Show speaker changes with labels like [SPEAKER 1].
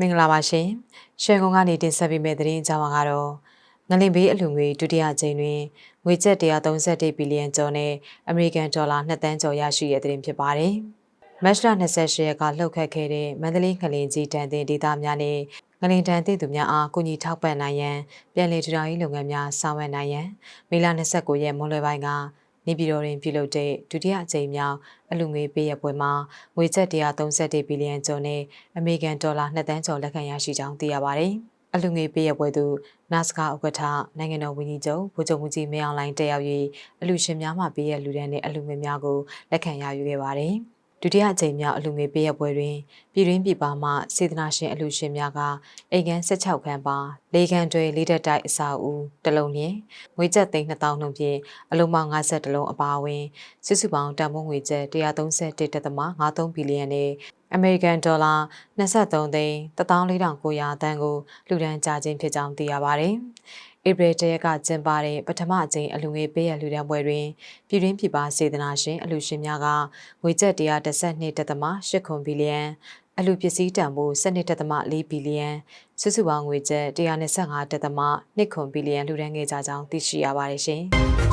[SPEAKER 1] မင်္ဂလာပါရှင်။ရှယ်ကုန်းကနေတင်ဆက်ပေးမယ့်သတင်းအကြောင်းကတော့ငလင်ဘေးအလူငွေဒုတိယကြိမ်တွင်ငွေကျပ်131ဘီလီယံကျော်နဲ့အမေရိကန်ဒေါ်လာ2တန်းကျော်ရရှိတဲ့သတင်းဖြစ်ပါတယ်။မတ်လ28ရက်ကလှုပ်ခတ်ခဲ့တဲ့မန္တလေးငလင်ကြီးတန်တင်ဒေသများနဲ့ငလင်တန်တင်သူများအားကုညီထောက်ပံ့နိုင်ရန်ပြည်내ထူထောင်ရေးလုပ်ငန်းများဆောင်ရွက်နိုင်ရန်မေလ29ရက်မွန်းလွယ်ပိုင်းက နေပြည်တော်တွင်ပြုလုပ်တဲ့ဒုတိယအကြိမ်မြောက်အလူငွေပေးရပွဲမှာငွေကျပ်131ဘီလီယံကျော်နဲ့အမေရိကန်ဒေါ်လာ2တန်းကျော်လက်ခံရရှိကြောင်းသိရပါတယ်။အလူငွေပေးရပွဲသို့နာစကာဥက္ကဋ္ဌနိုင်ငံတော်ဝန်ကြီးချုပ်ဗိုလ်ချုပ်မှုကြီးမင်းအောင်လှိုင်တက်ရောက်၍အလူရှင်များမှပေးရလူဒန်းနဲ့အလူငွေများကိုလက်ခံရယူခဲ့ပါတယ်။ ဒုတိယအကြိမ်မြောက်အလူငွေပေးရပွဲတွင်ပြည်တွင်းပြည်ပမှစေတနာရှင်အလူရှင်များကအိမ်ခန်း16ခန်းပါ၄ခန်းတွဲလေးတက်တိုက်အစာအုပ်တစ်လုံးနှင့်ငွေကျပ်သိန်း2000နှုန်းဖြင့်အလုံးပေါင်း50လုံးအပါအဝင်စုစုပေါင်းတန်ဖိုးငွေကျပ်131.53ဘီလီယံနဲ့အမေရိကန်ဒေါ်လာ23သိန်း14900တန်ကိုလူဒန်းကြခြင်းဖြစ်ကြောင်းသိရပါတယ်။ ဧပြီတရက်ကကျင်းပတဲ့ပထမအကြိမ်အလူငွေပေးရလူဒန်းပွဲတွင်ပြည်တွင်းပြည်ပစေတနာရှင်အလူရှင်များကငွေကျပ်112.8ခွန်ဘီလီယံအလူပစ္စည်းတန်ဖိုး12.4ဘီလီယံစုစုပေါင်းငွေကျပ်125.2ခွန်ဘီလီယံလူဒန်းခဲ့ကြကြောင်းသိရှိရပါတယ်ရှင်။